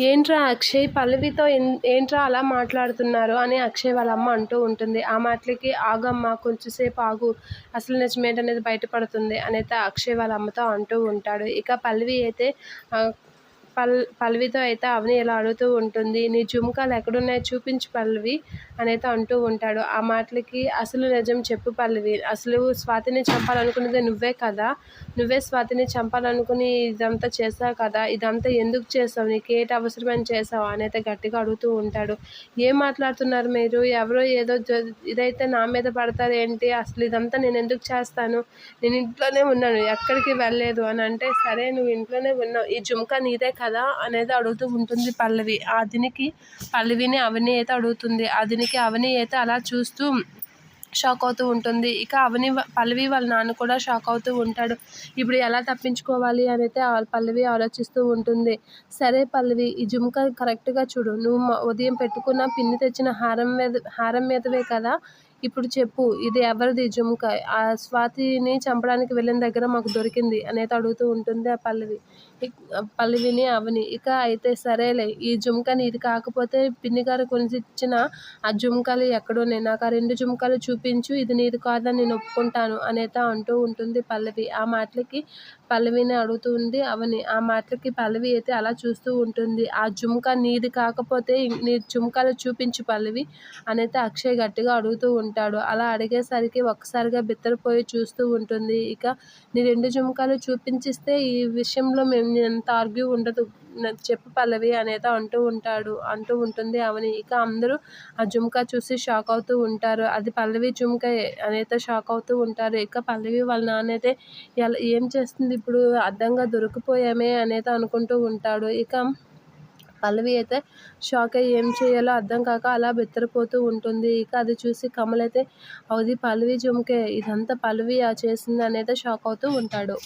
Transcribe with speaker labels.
Speaker 1: ఏంట్రా అక్షయ్ పల్లవితో ఏంట్రా అలా మాట్లాడుతున్నారు? అని అక్షయ్ వాళ్ళ అమ్మ అంటూ ఉంటుంది. ఆ మాటలకి ఆగమ్మ కొంచెంసేపు ఆగు. అసలు నిజమేంటనేది బయటపడుతుంది అనేది అక్షయ్ వాళ్ళ అమ్మతో అంటూ ఉంటాడు. ఇక పల్లవి అయితే పల్ పల్లవితో అయితే అవని ఇలా అడుగుతూ ఉంటుంది నీ జుమ్కాలు ఎక్కడున్నాయో చూపించు పల్లవి అనైతే అంటూ ఉంటాడు. ఆ మాటలకి అసలు నిజం చెప్పు పల్లవి అసలు స్వాతిని చంపాలనుకున్నది నువ్వే కదా? నువ్వే స్వాతిని చంపాలనుకుని ఇదంతా చేసావు కదా? ఇదంతా ఎందుకు చేసావు? నీకు అవసరమని చేసావు? అనేది గట్టిగా అడుగుతూ ఉంటాడు. ఏం మాట్లాడుతున్నారు మీరు? ఎవరో ఏదో ఇదైతే నా మీద పడతారు ఏంటి? అసలు ఇదంతా నేను ఎందుకు చేస్తాను? నేను ఇంట్లోనే ఉన్నాను ఎక్కడికి వెళ్ళలేదు అని అంటే సరే నువ్వు ఇంట్లోనే ఉన్నావు. ఈ జుమ్కా నీదే కదా? అనేది అడుగుతూ ఉంటుంది పల్లవి. అదినికి పల్లవిని అవని అయితే అడుగుతుంది. అదినికి అవని అయితే అలా చూస్తూ షాక్ అవుతూ ఉంటుంది. ఇక అవని పల్లవి వాళ్ళ నాన్న కూడా షాక్ అవుతూ ఉంటాడు. ఇప్పుడు ఎలా తప్పించుకోవాలి అని అయితే పల్లవి ఆలోచిస్తూ ఉంటుంది. సరే పల్లవి ఈ జుమ్కా కరెక్ట్గా చూడు. నువ్వు ఉదయం పెట్టుకున్న పిన్ని తెచ్చిన హారం మీద హారం మీదవే కదా. ఇప్పుడు చెప్పు ఇది ఎవరిది జుమ్కా ఆ స్వాతిని చంపడానికి వెళ్ళిన దగ్గర మాకు దొరికింది అనేది అడుగుతూ ఉంటుంది ఆ పల్లవి. పల్లవిని అవని ఇక అయితే సరేలే ఈ జుమ్కా నీది కాకపోతే పిన్ని గారు కొనిచ్చిన ఆ జుమ్కాలు ఎక్కడున్నాయి నాకు ఆ రెండు జుమ్కాలు చూపించు ఇది నీది కాదని నేను ఒప్పుకుంటాను అనేత అంటూ ఉంటుంది పల్లవి. ఆ మాటలకి పల్లవిని అడుగుతుంది. అవని ఆ మాటలకి పల్లవి అయితే అలా చూస్తూ ఉంటుంది. ఆ జుమ్కా నీది కాకపోతే నీ జుమ్కాలు చూపించు పల్లవి అనేది అక్షయ్ గట్టిగా అడుగుతూ ఉంటాడు. అలా అడిగేసరికి ఒక్కసారిగా బిత్తరపోయి చూస్తూ ఉంటుంది. ఇక నీ రెండు జుమ్కాలు చూపించిస్తే ఈ విషయంలో మేము ఎంత ఆర్గ్యూ ఉండదు. చెప్పు పల్లవి అనేది అంటూ ఉంటాడు అంటూ ఉంటుంది అవని ఇక అందరూ ఆ జుమ్కా చూసి షాక్ అవుతూ ఉంటారు. అది పల్లవి జుమ్కా అనేది షాక్ అవుతూ ఉంటారు. ఇక పల్లవి వాళ్ళ నాన్న అయితే ఎలా ఏం చేస్తుంది ఇప్పుడు? అడ్డంగా దొరికిపోయామే అనేది అనుకుంటూ ఉంటాడు. ఇక పల్లవి అయితే షాక్ అయ్యి ఏం చేయాలో అర్థం కాక అలా బెత్తరపోతూ ఉంటుంది. ఇక అది చూసి కమల్ అయితే అది పల్లవి జుమ్కే ఇదంతా పల్లవి చేసింది? అనేది షాక్ అవుతూ ఉంటాడు.